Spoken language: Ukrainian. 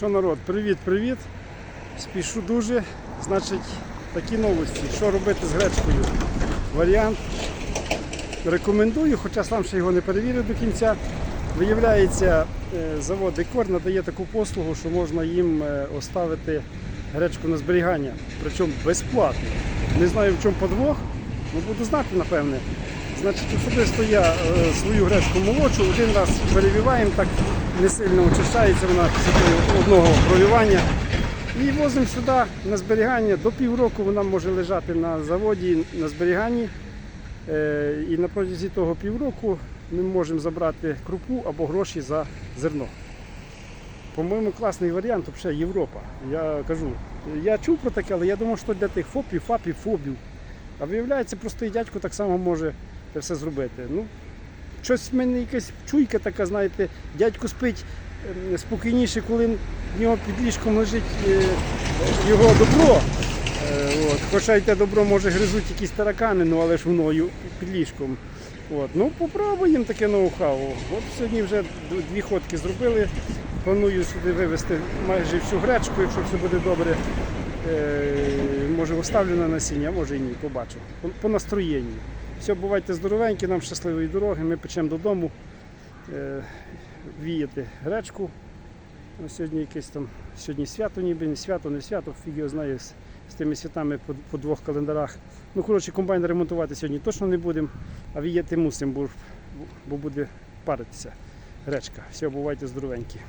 Що народ, привіт-привіт. Спішу дуже. Значить, такі новості. Що робити з гречкою? Варіант. Рекомендую, хоча сам ще його не перевірив до кінця. Виявляється, е, завод Декор надає таку послугу, що можна їм е, оставити гречку на зберігання, причому безплатно. Не знаю в чому подвох, але буду знати, напевне. Значить, особисто я е, свою гречку молочу, один раз перевіваємо, так не сильно очищається вона після одного провівання. І возимо сюди на зберігання. До півроку вона може лежати на заводі на зберіганні. Е, І на протязі того півроку ми можемо забрати крупу або гроші за зерно. По-моєму, класний варіант, взагалі Європа. Я кажу, я чув про таке, але я думав, що для тих ФОПів, ФАПів, ФОБів. А виявляється, простий дядько так само може це все зробити. Ну, щось в мене якась чуйка така, знаєте, дядько спить е, спокійніше, коли в нього під ліжком лежить е, його добро. Е, От. Хоча й те добро може гризуть якісь таракани, ну але ж воно під ліжком. От. Ну, попробуємо таке ноу-хау. От сьогодні вже дві ходки зробили. Планую сюди вивезти майже всю гречку, якщо все буде добре. Е, може оставлю на насіння, може і ні, побачу. По, по настроєнні. Все, бувайте здоровенькі, нам щасливої дороги. Ми печемо додому е, віяти гречку. Ну, сьогодні якесь там сьогодні свято, ніби не свято, не свято, фіг його знає з, з тими святами по, по двох календарах. Ну, коротше, комбайн ремонтувати сьогодні точно не будемо, а віяти мусимо, бо, бо буде паритися гречка. Все, бувайте здоровенькі.